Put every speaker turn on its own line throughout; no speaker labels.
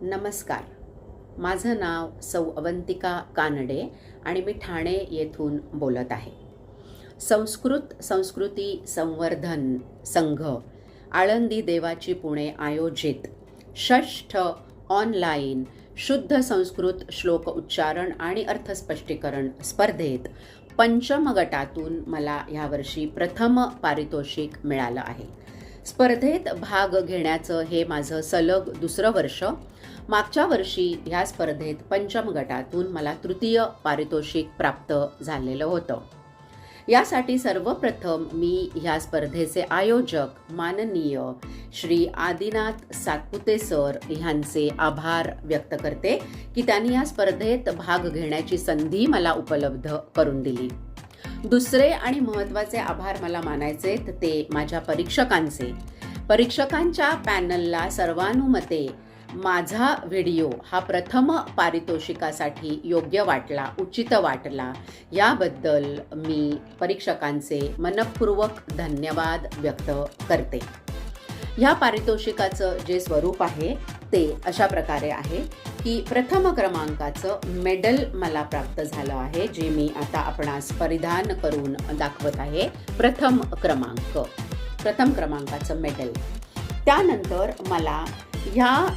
नमस्कार. माझं नाव सौ अवंतिका कानडे आणि मी ठाणे येथून बोलत आहे. संस्कृत संस्कृती संवर्धन संघ आळंदी देवाची पुणे आयोजित षष्ठ ऑनलाईन शुद्ध संस्कृत श्लोक उच्चारण आणि अर्थस्पष्टीकरण स्पर्धेत पंचम गटातून मला यावर्षी प्रथम पारितोषिक मिळालं आहे. स्पर्धेत भाग घेण्याचं हे माझं सलग दुसरं वर्ष. मागच्या वर्षी ह्या स्पर्धेत पंचम गटातून मला तृतीय पारितोषिक प्राप्त झालेलं होतं. यासाठी सर्वप्रथम मी ह्या स्पर्धेचे आयोजक माननीय श्री आदिनाथ सातपुते सर ह्यांचे आभार व्यक्त करते की त्यांनी या स्पर्धेत भाग घेण्याची संधी मला उपलब्ध करून दिली. दुसरे आणि महत्त्वाचे आभार मला मानायचे ते माझ्या परीक्षकांचे. परीक्षकांच्या पॅनलला सर्वानुमते माझा व्हिडिओ हा प्रथम पारितोषिकासाठी योग्य वाटला उचित वाटला. याबद्दल मी परीक्षकांचे मनपूर्वक धन्यवाद व्यक्त करते. ह्या पारितोषिकाचं जे स्वरूप आहे ते अशा प्रकारे आहे. की प्रथम क्रमांकाचं मेडल मला प्राप्त झालं आहे जे मी आता आपणास परिधान करून दाखवत आहे. प्रथम क्रमांक. प्रथम क्रमांकाचं मेडल. त्यानंतर मला ह्या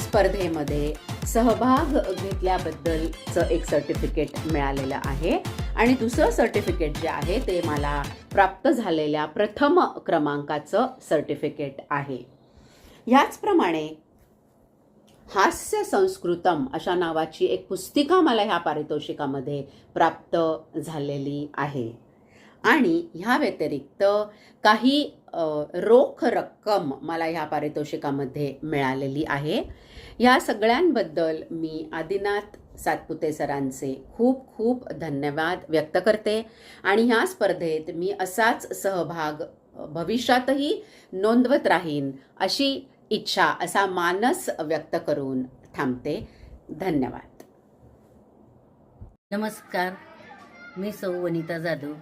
स्पर्धेमध्ये सहभाग घेतल्याबद्दलचं एक सर्टिफिकेट मिळालेलं आहे. आणि दुसरं सर्टिफिकेट जे आहे ते मला प्राप्त झालेल्या प्रथम क्रमांकाचं सर्टिफिकेट आहे. ह्याचप्रमाणे हास्य संस्कृतम अशा नावाची एक पुस्तिका मला ह्या पारितोषिकामध्ये प्राप्त झालेली आहे. आणि ह्या व्यतिरिक्त काही रोख रक्कम मला ह्या पारितोषिकामध्ये मिळालेली आहे. या सगळ्यांबद्दल मी आदिनाथ सातपुते सरांचे खूप खूप धन्यवाद व्यक्त करते. आणि ह्या स्पर्धेत मी असाच सहभाग भविष्यातही नोंदवत राहीन अशी इच्छा असा मानस व्यक्त करून थांबते. धन्यवाद.
नमस्कार. मी सौ वनिता जाधव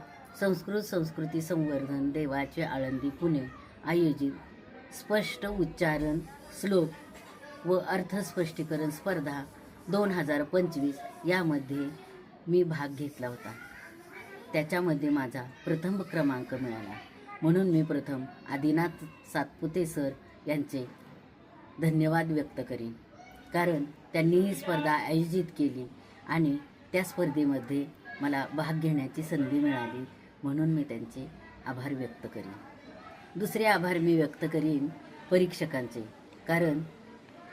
संस्कृत संस्कृती संवर्धन देवाचे आळंदी पुणे आयोजित स्पष्ट उच्चारण श्लोक व अर्थस्पष्टीकरण स्पर्धा दोन हजार पंचवीस यामध्ये मी भाग घेतला होता. त्याच्यामध्ये माझा प्रथम क्रमांक मिळाला. म्हणून मी प्रथम आदिनाथ सातपुते सर यांचे धन्यवाद व्यक्त करीन. कारण त्यांनी ही स्पर्धा आयोजित केली आणि त्या स्पर्धेमध्ये मला भाग घेण्याची संधी मिळाली म्हणून मी त्यांचे आभार व्यक्त करीन. दुसरे आभार मी व्यक्त करीन परीक्षकांचे. कारण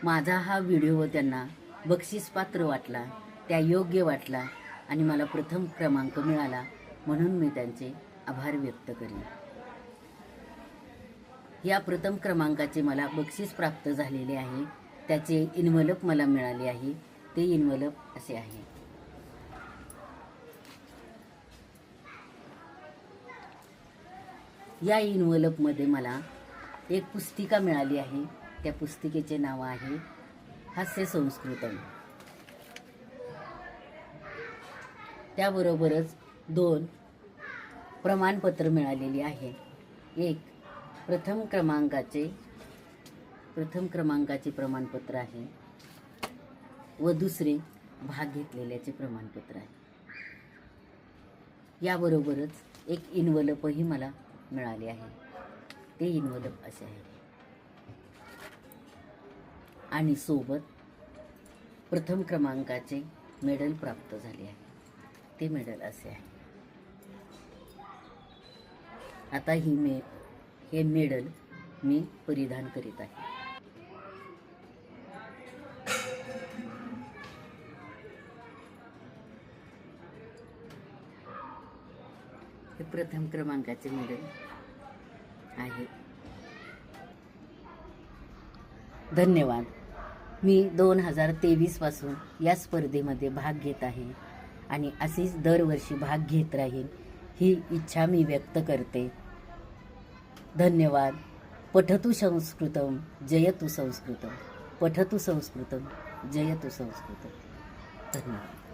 माझा हा व्हिडिओ त्यांना बक्षीसपात्र वाटला त्या योग्य वाटला आणि मला प्रथम क्रमांक मिळाला म्हणून मी त्यांचे आभार व्यक्त करीन. या प्रथम क्रमांकाचे मला बक्षीस प्राप्त झालेले आहे. त्याचे इन्व्हलप मला मिळाले आहे. ते इन्व्हलप असे आहे. या इन्व्हलपमध्ये मला एक पुस्तिका मिळाली आहे. त्या पुस्तिकेचे नाव आहे हास्य संस्कृतम. त्याबरोबरच दोन प्रमाणपत्र मिळालेली आहे. एक प्रथम क्रमांकाचे प्रथम क्रमांकाचे प्रमाणपत्र आहे. व दुसरे भाग घेतलेल्याचे प्रमाणपत्र आहे. याबरोबरच एक इन्वलपही मला मिळाले आहे. ते इन्व्हलप असे आहे. आणि सोबत प्रथम क्रमांकाचे मेडल प्राप्त झाले आहे. ते मेडल असे आहे. आता ही मे हे मेडल मी परिधान करीत आहे. हे प्रथम क्रमांकाचे मेडल आहे. धन्यवाद. मी दोन हजार तेवीसपासून या स्पर्धेमध्ये भाग घेत आहे आणि अशीच दरवर्षी भाग घेत राहील ही इच्छा मी व्यक्त करते. धन्यवाद. पठतु संस्कृतम जयतु संस्कृतम. पठतु संस्कृतम जयतु संस्कृतम. धन्यवाद.